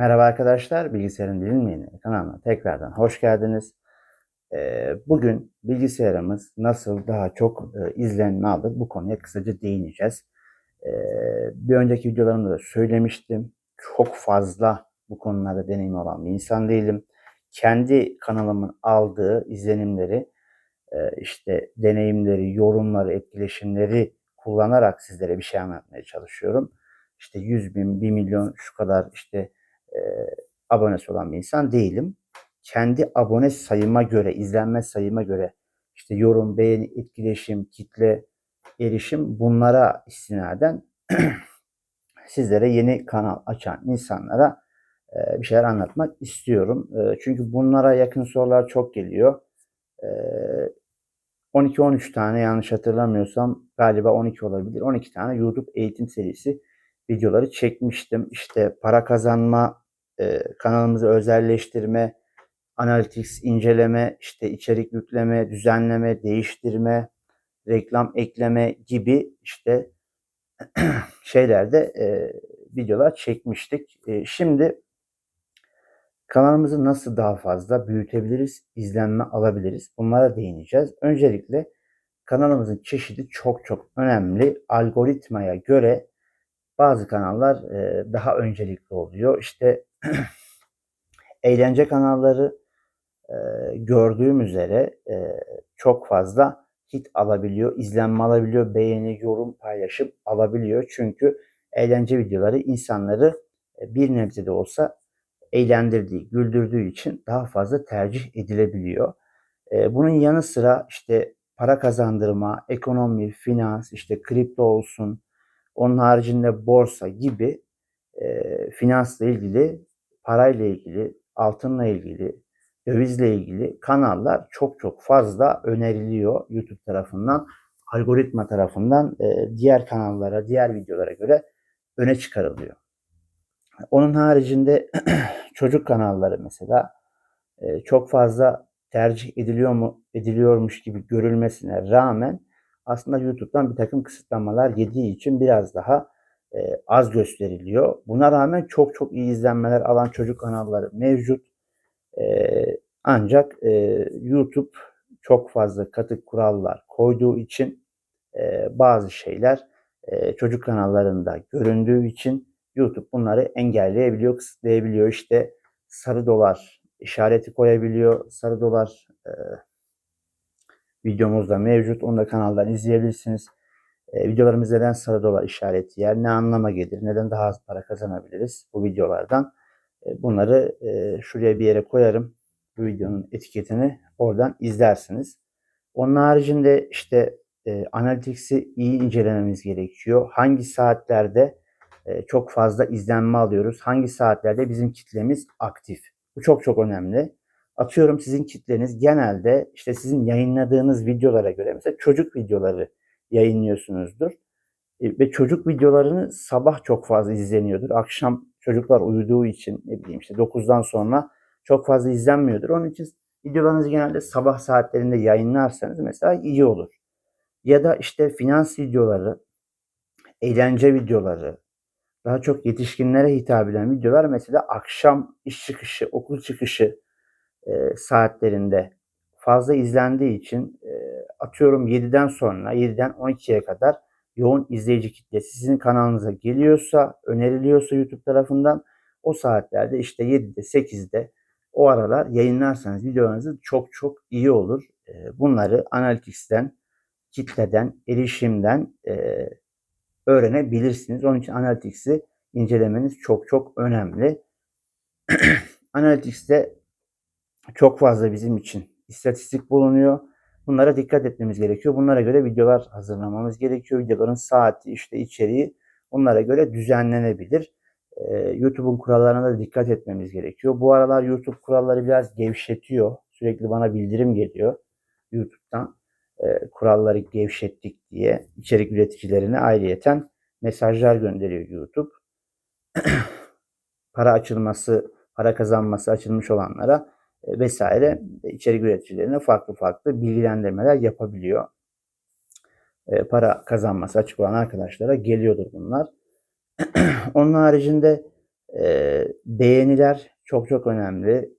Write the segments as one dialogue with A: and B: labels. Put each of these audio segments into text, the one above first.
A: Merhaba arkadaşlar, Bilgisayarın Bilinmeyeni kanalına tekrardan hoş geldiniz. Ee, Bugün bilgisayarımız nasıl daha çok e, izlenme aldı bu konuya kısaca değineceğiz. Ee, Bir önceki videolarımda da söylemiştim. Çok fazla bu konularda deneyimi olan bir insan değilim. Kendi kanalımın aldığı izlenimleri, e, işte deneyimleri, yorumları, etkileşimleri kullanarak sizlere bir şey anlatmaya çalışıyorum. İşte 100 bin, 1 milyon şu kadar işte e, abonesi olan bir insan değilim. Kendi abone sayıma göre, izlenme sayıma göre işte yorum, beğeni, etkileşim, kitle, erişim bunlara istinaden sizlere yeni kanal açan insanlara e, bir şeyler anlatmak istiyorum. E, çünkü bunlara yakın sorular çok geliyor. E, 12-13 tane yanlış hatırlamıyorsam galiba 12 olabilir. 12 tane YouTube eğitim serisi videoları çekmiştim. İşte para kazanma, e, kanalımızı özelleştirme, analytics inceleme, işte içerik yükleme, düzenleme, değiştirme, reklam ekleme gibi işte şeylerde e, videolar çekmiştik. E, şimdi kanalımızı nasıl daha fazla büyütebiliriz, izlenme alabiliriz bunlara değineceğiz. Öncelikle kanalımızın çeşidi çok çok önemli. Algoritmaya göre bazı kanallar e, daha öncelikli oluyor. İşte eğlence kanalları e, gördüğüm üzere e, çok fazla hit alabiliyor, izlenme alabiliyor, beğeni, yorum, paylaşım alabiliyor. Çünkü eğlence videoları insanları e, bir nebze de olsa eğlendirdiği, güldürdüğü için daha fazla tercih edilebiliyor. E, bunun yanı sıra işte para kazandırma, ekonomi, finans, işte kripto olsun, onun haricinde borsa gibi e, finansla ilgili, parayla ilgili, altınla ilgili, dövizle ilgili kanallar çok çok fazla öneriliyor YouTube tarafından, algoritma tarafından e, diğer kanallara, diğer videolara göre öne çıkarılıyor. Onun haricinde çocuk kanalları mesela e, çok fazla tercih ediliyor mu ediliyormuş gibi görülmesine rağmen aslında YouTube'dan bir takım kısıtlamalar yediği için biraz daha e, az gösteriliyor. Buna rağmen çok çok iyi izlenmeler alan çocuk kanalları mevcut. E, ancak e, YouTube çok fazla katı kurallar koyduğu için e, bazı şeyler e, çocuk kanallarında göründüğü için YouTube bunları engelleyebiliyor, kısıtlayabiliyor. İşte sarı dolar işareti koyabiliyor. Sarı dolar e, videomuzda mevcut. Onu da kanaldan izleyebilirsiniz. E, videolarımız neden sarı dolar işareti yer? Ne anlama gelir? Neden daha az para kazanabiliriz bu videolardan? E, bunları e, şuraya bir yere koyarım. Bu videonun etiketini oradan izlersiniz. Onun haricinde işte e, Analytics'i iyi incelememiz gerekiyor. Hangi saatlerde e, çok fazla izlenme alıyoruz? Hangi saatlerde bizim kitlemiz aktif? Bu çok çok önemli. Atıyorum sizin kitleniz genelde işte sizin yayınladığınız videolara göre mesela çocuk videoları yayınlıyorsunuzdur. E, ve çocuk videolarını sabah çok fazla izleniyordur. Akşam çocuklar uyuduğu için ne bileyim işte 9'dan sonra çok fazla izlenmiyordur. Onun için videolarınızı genelde sabah saatlerinde yayınlarsanız mesela iyi olur. Ya da işte finans videoları, eğlence videoları, daha çok yetişkinlere hitap eden videolar mesela akşam iş çıkışı, okul çıkışı e, saatlerinde fazla izlendiği için e, atıyorum 7'den sonra 7'den 12'ye kadar yoğun izleyici kitlesi sizin kanalınıza geliyorsa, öneriliyorsa YouTube tarafından o saatlerde işte 7'de 8'de o aralar yayınlarsanız videolarınızı çok çok iyi olur. E, bunları Analytics'ten, kitleden, erişimden e, öğrenebilirsiniz. Onun için Analytics'i incelemeniz çok çok önemli. Analytics'te çok fazla bizim için istatistik bulunuyor. Bunlara dikkat etmemiz gerekiyor. Bunlara göre videolar hazırlamamız gerekiyor. Videoların saati, işte içeriği bunlara göre düzenlenebilir. Ee, YouTube'un kurallarına da dikkat etmemiz gerekiyor. Bu aralar YouTube kuralları biraz gevşetiyor. Sürekli bana bildirim geliyor YouTube'dan. E, kuralları gevşettik diye içerik üreticilerine ayrıyeten mesajlar gönderiyor YouTube. para açılması, para kazanması açılmış olanlara vesaire içerik üreticilerine farklı farklı bilgilendirmeler yapabiliyor. E, para kazanması açık olan arkadaşlara geliyordur bunlar. Onun haricinde beğeniler çok çok önemli.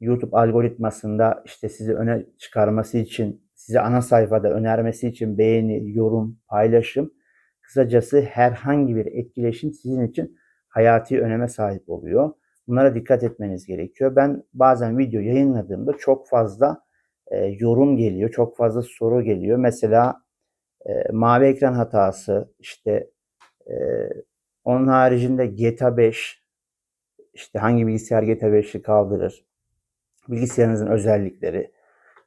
A: YouTube algoritmasında işte sizi öne çıkarması için, sizi ana sayfada önermesi için beğeni, yorum, paylaşım, kısacası herhangi bir etkileşim sizin için hayati öneme sahip oluyor. Bunlara dikkat etmeniz gerekiyor. Ben bazen video yayınladığımda çok fazla e, yorum geliyor, çok fazla soru geliyor. Mesela e, mavi ekran hatası, işte e, onun haricinde GTA 5, işte hangi bilgisayar GTA 5'i kaldırır, bilgisayarınızın özellikleri.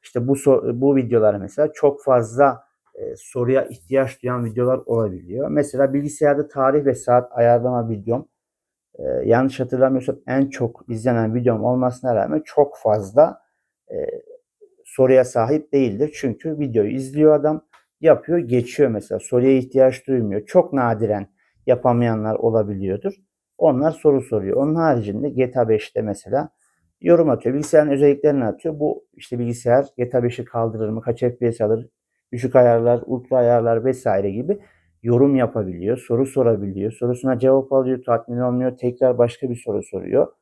A: İşte bu bu videolar mesela çok fazla e, soruya ihtiyaç duyan videolar olabiliyor. Mesela bilgisayarda tarih ve saat ayarlama videom e, yanlış hatırlamıyorsam en çok izlenen videom olmasına rağmen çok fazla e, soruya sahip değildir. Çünkü videoyu izliyor adam, yapıyor, geçiyor mesela. Soruya ihtiyaç duymuyor. Çok nadiren yapamayanlar olabiliyordur. Onlar soru soruyor. Onun haricinde GTA 5'te mesela yorum atıyor. Bilgisayarın özelliklerini atıyor. Bu işte bilgisayar GTA 5'i kaldırır mı? Kaç FPS alır? Düşük ayarlar, ultra ayarlar vesaire gibi yorum yapabiliyor. Soru sorabiliyor. Sorusuna cevap alıyor. Tatmin olmuyor. Tekrar başka bir soru soruyor.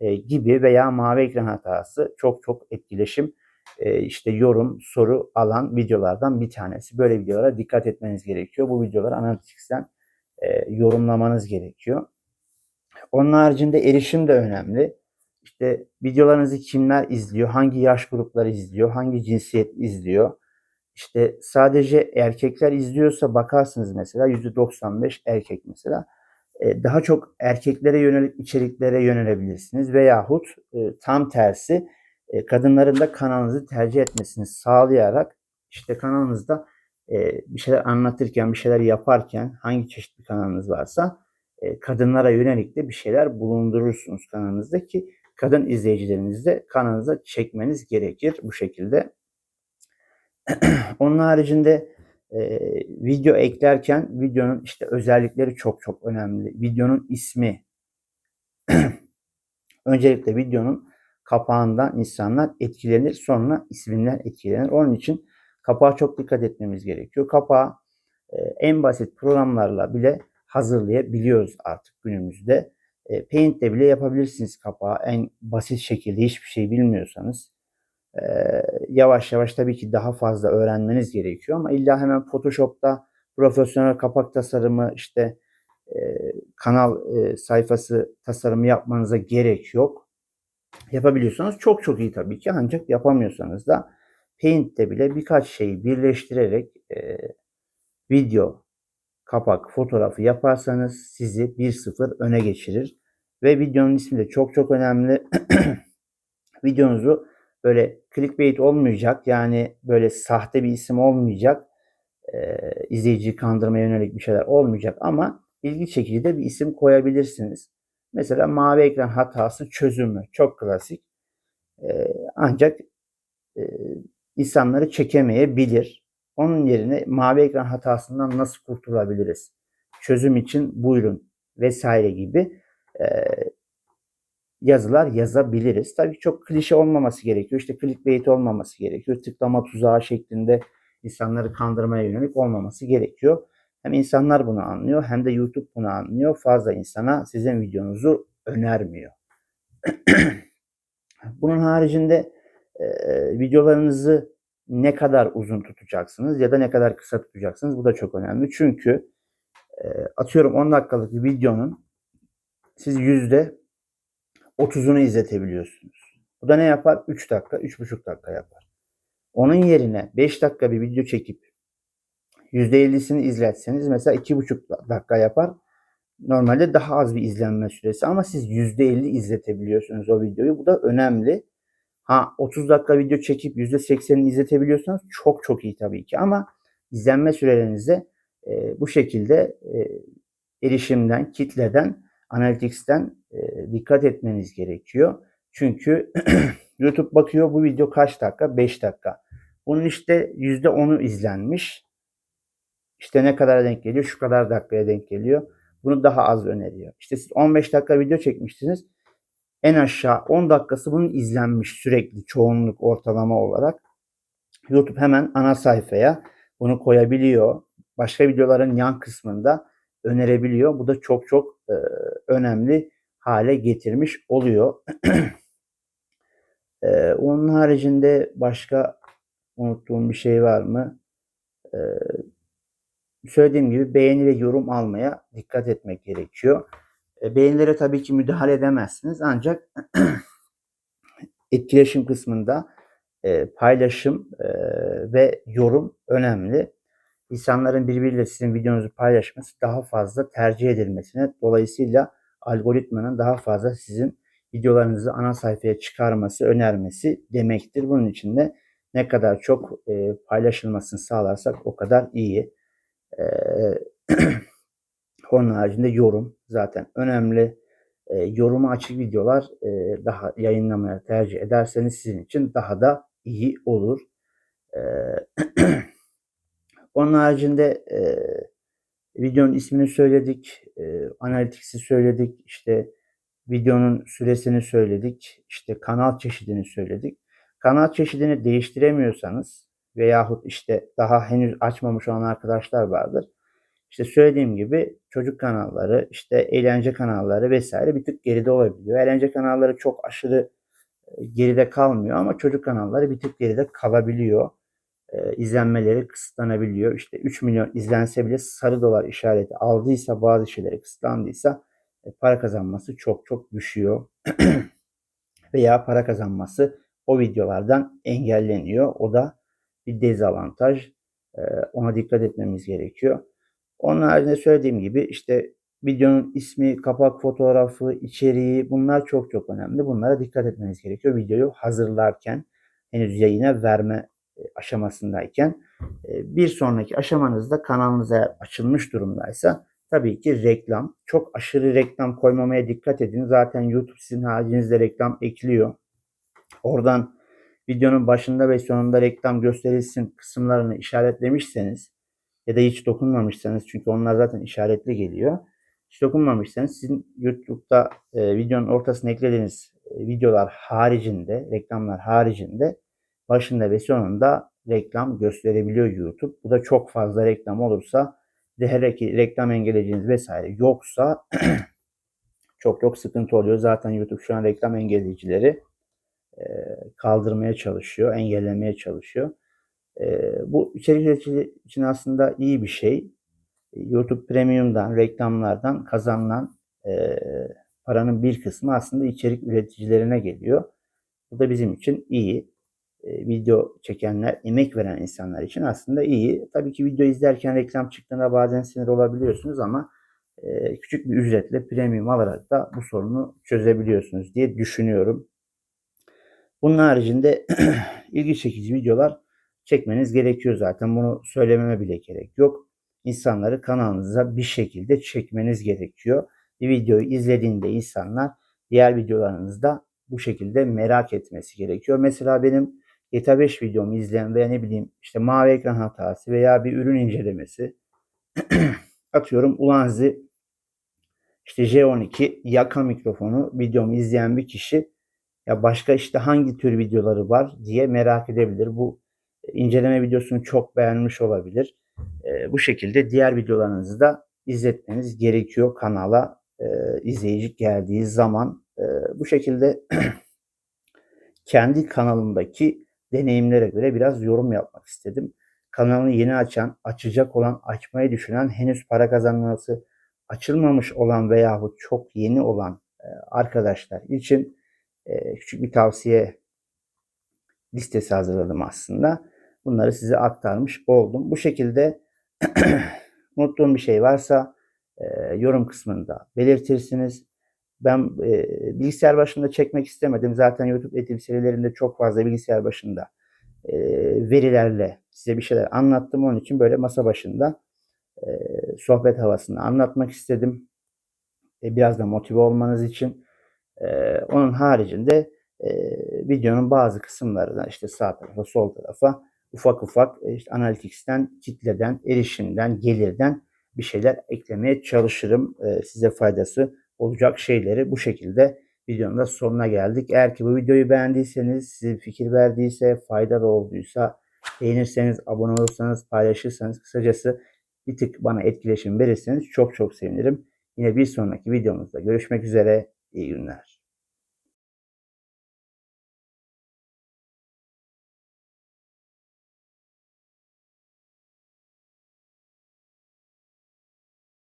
A: E, gibi veya mavi ekran hatası çok çok etkileşim e, işte yorum, soru alan videolardan bir tanesi. Böyle videolara dikkat etmeniz gerekiyor. Bu videoları Analytics'ten e, yorumlamanız gerekiyor. Onun haricinde erişim de önemli. İşte videolarınızı kimler izliyor, hangi yaş grupları izliyor, hangi cinsiyet izliyor. İşte sadece erkekler izliyorsa bakarsınız mesela %95 erkek mesela. E, daha çok erkeklere yönelik içeriklere yönelebilirsiniz veyahut e, tam tersi e, kadınların da kanalınızı tercih etmesini sağlayarak işte kanalınızda bir şeyler anlatırken, bir şeyler yaparken hangi çeşit bir kanalınız varsa kadınlara yönelik de bir şeyler bulundurursunuz kanalınızda ki kadın izleyicilerinizi de kanalınıza çekmeniz gerekir bu şekilde. Onun haricinde e, video eklerken videonun işte özellikleri çok çok önemli. Videonun ismi. Öncelikle videonun kapağından insanlar etkilenir. Sonra isminden etkilenir. Onun için kapağa çok dikkat etmemiz gerekiyor. Kapağı e, en basit programlarla bile hazırlayabiliyoruz artık günümüzde. E, Paint'te bile yapabilirsiniz kapağı en basit şekilde hiçbir şey bilmiyorsanız. E, yavaş yavaş tabii ki daha fazla öğrenmeniz gerekiyor ama illa hemen Photoshop'ta profesyonel kapak tasarımı işte e, kanal e, sayfası tasarımı yapmanıza gerek yok. Yapabiliyorsanız çok çok iyi tabii ki ancak yapamıyorsanız da Paint'te bile birkaç şeyi birleştirerek e, video, kapak, fotoğrafı yaparsanız sizi 1-0 öne geçirir. Ve videonun ismi de çok çok önemli. Videonuzu böyle clickbait olmayacak. Yani böyle sahte bir isim olmayacak. E, izleyiciyi kandırmaya yönelik bir şeyler olmayacak ama ilgi çekici de bir isim koyabilirsiniz. Mesela mavi ekran hatası çözümü. Çok klasik. E, ancak e, insanları çekemeyebilir. Onun yerine mavi ekran hatasından nasıl kurtulabiliriz? Çözüm için buyurun vesaire gibi e, yazılar yazabiliriz. Tabii çok klişe olmaması gerekiyor. İşte clickbait olmaması gerekiyor. Tıklama tuzağı şeklinde insanları kandırmaya yönelik olmaması gerekiyor. Hem insanlar bunu anlıyor hem de YouTube bunu anlıyor. Fazla insana sizin videonuzu önermiyor. Bunun haricinde e, videolarınızı ne kadar uzun tutacaksınız ya da ne kadar kısa tutacaksınız. Bu da çok önemli. Çünkü e, atıyorum 10 dakikalık bir videonun siz yüzde 30'unu izletebiliyorsunuz. Bu da ne yapar? 3 dakika, 3,5 dakika yapar. Onun yerine 5 dakika bir video çekip %50'sini izletseniz mesela 2,5 dakika yapar. Normalde daha az bir izlenme süresi ama siz %50 izletebiliyorsunuz o videoyu. Bu da önemli. Ha 30 dakika video çekip %80'ini izletebiliyorsanız çok çok iyi tabii ki ama izlenme sürelerinize e, bu şekilde e, erişimden, kitleden, Analytics'ten e, dikkat etmeniz gerekiyor. Çünkü YouTube bakıyor bu video kaç dakika? 5 dakika. Bunun işte %10'u izlenmiş. İşte ne kadar denk geliyor? Şu kadar dakikaya denk geliyor. Bunu daha az öneriyor. İşte siz 15 dakika video çekmiştiniz. En aşağı 10 dakikası bunun izlenmiş sürekli çoğunluk ortalama olarak. YouTube hemen ana sayfaya bunu koyabiliyor. Başka videoların yan kısmında önerebiliyor. Bu da çok çok e, önemli. Hale getirmiş oluyor. Ee, onun haricinde başka unuttuğum bir şey var mı? Ee, söylediğim gibi beğeni ve yorum almaya dikkat etmek gerekiyor. E, beğenilere tabii ki müdahale edemezsiniz ancak etkileşim kısmında e, paylaşım e, ve yorum önemli. İnsanların birbiriyle sizin videonuzu paylaşması daha fazla tercih edilmesine dolayısıyla algoritmanın daha fazla sizin videolarınızı ana sayfaya çıkarması, önermesi demektir. Bunun için de ne kadar çok e, paylaşılmasını sağlarsak o kadar iyi. E, onun haricinde yorum zaten önemli. E, yoruma açık videolar e, daha yayınlamaya tercih ederseniz sizin için daha da iyi olur. E, onun haricinde e, videonun ismini söyledik, e, analitiksi söyledik, işte videonun süresini söyledik, işte kanal çeşidini söyledik. Kanal çeşidini değiştiremiyorsanız veyahut işte daha henüz açmamış olan arkadaşlar vardır. İşte söylediğim gibi çocuk kanalları, işte eğlence kanalları vesaire bir tık geride olabiliyor. Eğlence kanalları çok aşırı e, geride kalmıyor ama çocuk kanalları bir tık geride kalabiliyor. Ee, izlenmeleri kısıtlanabiliyor. İşte 3 milyon izlense bile sarı dolar işareti aldıysa bazı şeyleri kısıtlandıysa e, para kazanması çok çok düşüyor. Veya para kazanması o videolardan engelleniyor. O da bir dezavantaj. E, ona dikkat etmemiz gerekiyor. Onun haricinde söylediğim gibi işte videonun ismi, kapak fotoğrafı, içeriği bunlar çok çok önemli. Bunlara dikkat etmeniz gerekiyor. Videoyu hazırlarken henüz yayına verme e, aşamasındayken bir sonraki aşamanızda kanalınız eğer açılmış durumdaysa tabii ki reklam. Çok aşırı reklam koymamaya dikkat edin. Zaten YouTube sizin haricinizde reklam ekliyor. Oradan videonun başında ve sonunda reklam gösterilsin kısımlarını işaretlemişseniz ya da hiç dokunmamışsanız çünkü onlar zaten işaretli geliyor. Hiç dokunmamışsanız sizin YouTube'da e, videonun ortasına eklediğiniz e, videolar haricinde, reklamlar haricinde başında ve sonunda reklam gösterebiliyor YouTube. Bu da çok fazla reklam olursa ki reklam engelleyiciniz vesaire yoksa çok çok sıkıntı oluyor. Zaten YouTube şu an reklam engelleyicileri e, kaldırmaya çalışıyor, engellemeye çalışıyor. E, bu içerik üreticisi için aslında iyi bir şey. YouTube Premium'dan, reklamlardan kazanılan e, paranın bir kısmı aslında içerik üreticilerine geliyor. Bu da bizim için iyi. E, video çekenler, emek veren insanlar için aslında iyi. Tabii ki video izlerken reklam çıktığında bazen sinir olabiliyorsunuz ama e, küçük bir ücretle premium alarak da bu sorunu çözebiliyorsunuz diye düşünüyorum. Bunun haricinde ilgi çekici videolar çekmeniz gerekiyor zaten. Bunu söylememe bile gerek yok. İnsanları kanalınıza bir şekilde çekmeniz gerekiyor. Bir videoyu izlediğinde insanlar diğer videolarınızda bu şekilde merak etmesi gerekiyor. Mesela benim GTA 5 videomu izleyen veya ne bileyim işte mavi ekran hatası veya bir ürün incelemesi atıyorum Ulanzi işte J12 yaka mikrofonu videomu izleyen bir kişi ya başka işte hangi tür videoları var diye merak edebilir. Bu inceleme videosunu çok beğenmiş olabilir. E, bu şekilde diğer videolarınızı da izletmeniz gerekiyor kanala e, izleyici geldiği zaman. E, bu şekilde kendi kanalımdaki deneyimlere göre biraz yorum yapmak istedim. Kanalını yeni açan, açacak olan, açmayı düşünen, henüz para kazanması açılmamış olan veyahut çok yeni olan e, arkadaşlar için e, küçük bir tavsiye listesi hazırladım aslında. Bunları size aktarmış oldum. Bu şekilde unuttuğum bir şey varsa e, yorum kısmında belirtirsiniz. Ben e, bilgisayar başında çekmek istemedim. Zaten YouTube eğitim serilerinde çok fazla bilgisayar başında e, verilerle size bir şeyler anlattım. Onun için böyle masa başında e, sohbet havasında anlatmak istedim. E, biraz da motive olmanız için. E, onun haricinde e, videonun bazı kısımlarına işte sağ tarafa sol tarafa ufak ufak e, işte Analytics'ten, kitleden, erişimden, gelirden bir şeyler eklemeye çalışırım. E, size faydası olacak şeyleri bu şekilde videonun da sonuna geldik. Eğer ki bu videoyu beğendiyseniz, size fikir verdiyse, faydalı olduysa, beğenirseniz, abone olursanız, paylaşırsanız, kısacası bir tık bana etkileşim verirseniz çok çok sevinirim. Yine bir sonraki videomuzda görüşmek üzere. İyi günler.